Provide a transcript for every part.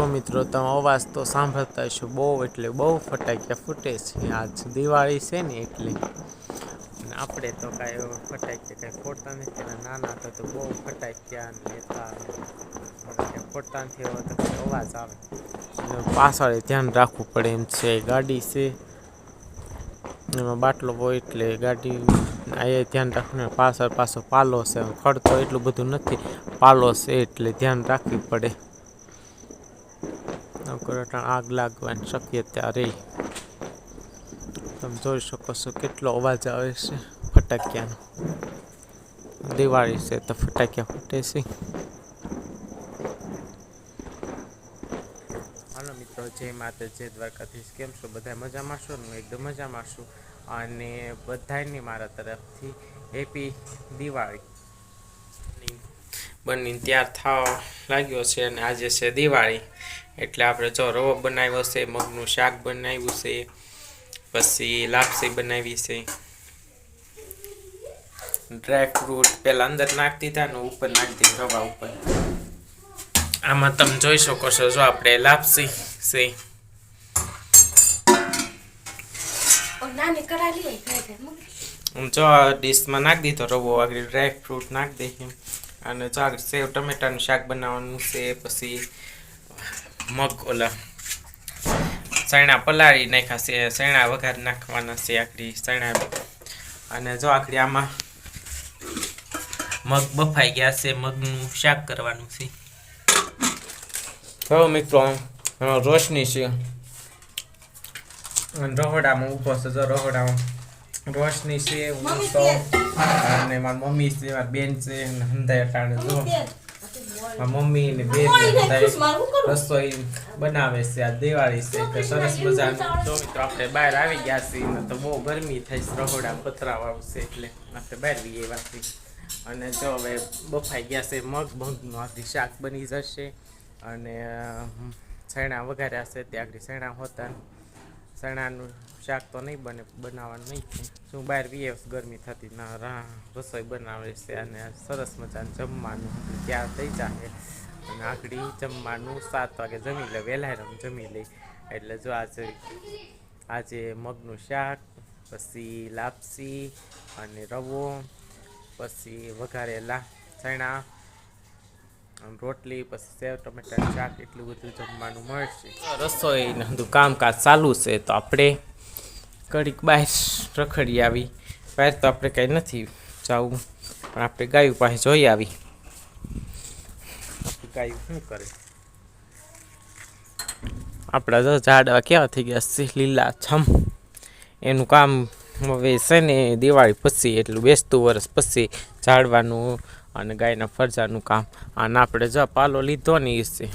જો મિત્રો, તમે અવાજ તો સાંભળતા હશો બહુ, એટલે બહુ ફટાક્યા ફૂટે છે. આજ દિવાળી છે ને એટલે. આપણે તો કાંઈ ફટાક્યા કાંઈ ફોડતા નથી અને નાના હતા તો બહુ ફટાક્યા લેતા ફોડતા નથી એવો તો અવાજ આવે. પાછળ ધ્યાન રાખવું પડે એમ છે, ગાડી છે. એમાં બાટલો હોય એટલે ગાડી એ ધ્યાન રાખવું પાછળ પાછો પાલો છે ખડતો એટલું બધું નથી, પાલો છે એટલે ધ્યાન રાખવી પડે. નકર આગ લાગવાની શક્યતા રહી. તમે જોઈ શકો છો કેટલો અવાજ આવે છે ફટાકિયાનો. દિવાળી છે તો ફટાકિયા ફૂટે છે. હાલો મિત્રો, જય માતા જય દ્વારકાધીશ. કેમ છો? બધા મજામાં છો? હું એકદમ મજામાં છું. અને બધાની મારા તરફથી હેપી દિવાળી. બની ત્યાર થવા લાગ્યો છે અને આજે છે દિવાળી. એટલે આપણે જો રવો બનાવ્યો છે મગનું શાક બનાવ્યું છે પછી લાપસી બનાવી છે. ડ્રાયફ્રૂટ પેલા પહેલાં અંદર નાખી દીધા ને ઉપર નાખી દીધા રવા ઉપર. આમાં તમે જોઈ શકો છો જો આપણે લાપસી છે. જો આ ડીશમાં નાખી દીધો રવો આગળ ડ્રાયફ્રૂટ નાખી દઈએ. અને આગળ સેવ ટમેટાનું શાક બનાવવાનું છે પછી મગ ઓલા સૈણા પલાળી નાખ્યા છે ચણા વઘાર નાખવાના છે આખડી સૈણા અને જો આખડી આમાં મગ બફાઈ ગયા છે મગનું શાક કરવાનું છે. તો મિત્રો રોશની છે. રહોડામાં ઊભો છે જો રહોડામાં રોશની છે હું તો અને મારી મમ્મી છે મારી બેન છે અને હંધાય અટાણે જો. મમ્મી ને બે રસોઈ બનાવે છે આ દિવાળી છે કે સરસ મજાનું. તો મિત્રો આપણે બહાર આવી ગયા છીએ તો બહુ ગરમી થઈ છે રહોડા પથરાવ આવશે એટલે આપણે બહાર લઈએ આવ્યા અને જો હવે બફાઈ ગયા છે મગ આખી શાક બની જશે. અને ચણા વઘાર્યા છે ત્યાં આગળ ચણા હોતા. ચણાનું શાક તો નહીં બને, બનાવવાનું નહીં શું બહાર વીએ ગરમી થતી, ના રસોઈ બનાવે છે અને સરસ મજાનું જમવાનું ત્યાં થઈ જાય અને આખડી જમવાનું સાત વાગે જમી લે, વહેલા રમ, જમી લઈ એટલે જો આજે આજે મગનું શાક, પછી લાપસી અને રવો, પછી વઘારેલા ચણા રોટલી પછી સેવ ટમેટા શાક એટલું બધું જમવાનું મળશે. રસોઈનું બધું કામકાજ ચાલુ છે તો આપણે કડીક બહાર રખડી આવી. બહાર તો આપણે કંઈ નથી જવું પણ આપણે ગાયું પાસે જોઈ આવી. આપણી ગાયું શું કરે? આપણા જો ઝાડવા કેવા થઈ ગયા છે લીલા છમ. એનું કામ હવે છે ને દિવાળી પછી એટલું બેસતું વરસ પછી ઝાડવાનું અને ગાયના ફરજાનું કામ. અને આપણે જો પાલો લીધો ને એ છે.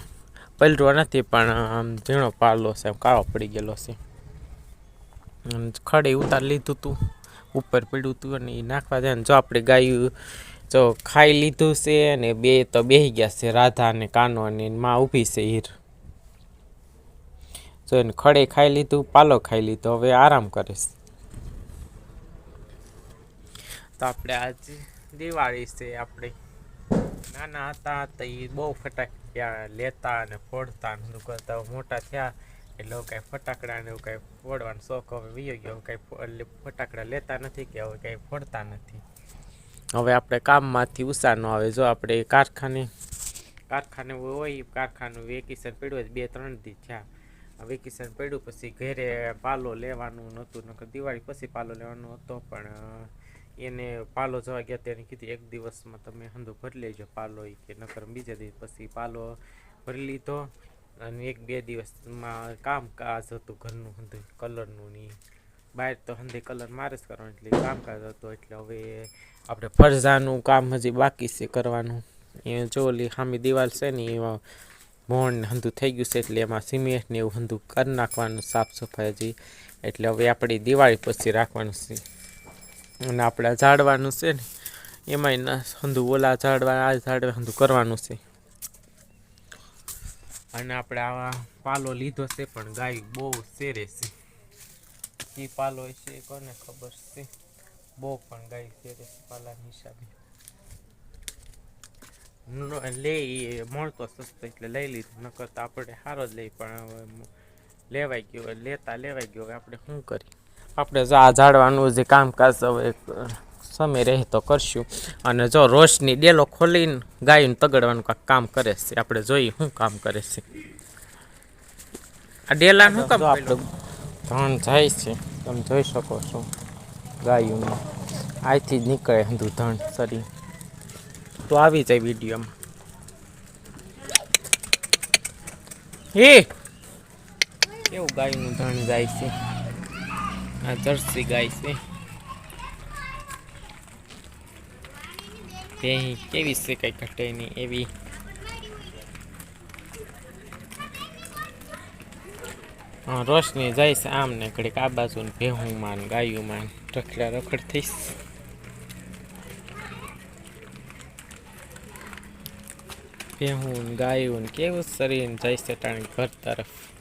પલટો નથી, પણ, આમ, ઝીણો પાલો છે કાળો પડી ગયેલો છે. ખડે ઉતાર લીધું હતું ઉપર પડ્યું હતું અને એ નાખવા જાય જો આપણે ગાયું, જો ખાઈ લીધું છે અને બે તો બેસી ગયા છે, રાધા અને કાનો અને માં ઊભી છે હીર. જો એને ખડે ખાઈ લીધું, પાલો ખાઈ લીધો, હવે આરામ કરે છે. તો આપણે આજે દિવાળી છે આપણે. નાના હતા તો એ બહુ ફટાકડા લેતા અને ફોડતા અને કરતા. મોટા થયા એટલે કાંઈ ફટાકડા ને એવું કાંઈ ફોડવાનો શોખ હવે વીયો ગયો. કાંઈ ફટાકડા લેતા નથી કે હવે કાંઈ ફોડતા નથી. હવે આપણે કામમાંથી ઉષા ન આવે. જો આપણે કારખાને કારખાને હોય, કારખાનું વેકેશન પડ્યું બે ત્રણ દી થયા. વેકેશન પડ્યું પછી ઘરે પાલો લેવાનું નહોતું. નકર દિવાળી પછી પાલો લેવાનો હતો પણ એને પાલો જવા ગયા ત્યારે કીધું, એક દિવસમાં તમે હંધો ભરી લેજો પાલો કે, નકર બીજા દિવસ પછી પાલો ભરી લીધો અને એક બે દિવસમાં કામકાજ હતું ઘરનું હંધે, કલરનું ની બહાર તો હંધે કલર મારે જ કરવાનું એટલે કામકાજ હતો, એટલે હવે આપણે ફરજાનું કામ હજી બાકી છે કરવાનું. એ જો ઓલી સામે દિવાલ છે ને એમાં ભોણ હંધું થઈ ગયું છે, એટલે એમાં સિમેન્ટ ને એવું હંધું કરી નાખવાનું સાફ સફાઈ હજી. એટલે હવે આપણી દિવાળી પછી રાખવાનું છે. અને આપણે ઝાડવાનું છે ને, એમાંય હંધું ઓલા ઝાડવા, આ ઝાડવા હંધું કરવાનું છે. અને આપણે આવા પાલો લીધો છે પણ ગાય બહુ શેરે છે. એ પાલો છે કોને ખબર છે? બહુ પણ ગાય શેરે છે પાલાની હિસાબે. લે એ મળતો સસ્તો એટલે લઈ લીધું, નકર તો આપણે સારો જ લઈ, પણ લેવાઈ ગયો લેતા લેવાઈ ગયો આપણે શું કરી આપણે જો આ ઝાડવાનું જે કામકાજ હવે સમય રહે તો કરશું. અને જો રોશની ડેલો ખોલીને ગાયને તગડવાનું કાંક કામ કરે છે. આપણે જોઈએ શું કામ કરે છે. આ ડેલા શું કામ આપણે ધણ જાય છે. તમે જોઈ શકો છો. ગાયુંનું આથી જ નીકળે હંધું ધણ સરી તો આવી જાય વિડીયોમાં. હે? કેવું ગાયનું ધણ જાય છે? આ જર્સી ગાય છે. ભેહી કેવી છે કઈ ઘટે નહીં એવી. હા, રોશની જાય છે આમ ને ઘડીક આ બાજુ ને ભેહું માન ગાયુંમાં ને રખડા રખડ થઈશ. ભેહું ગાયું કેવું શરીર જાય છે ટાણે ઘર તરફ.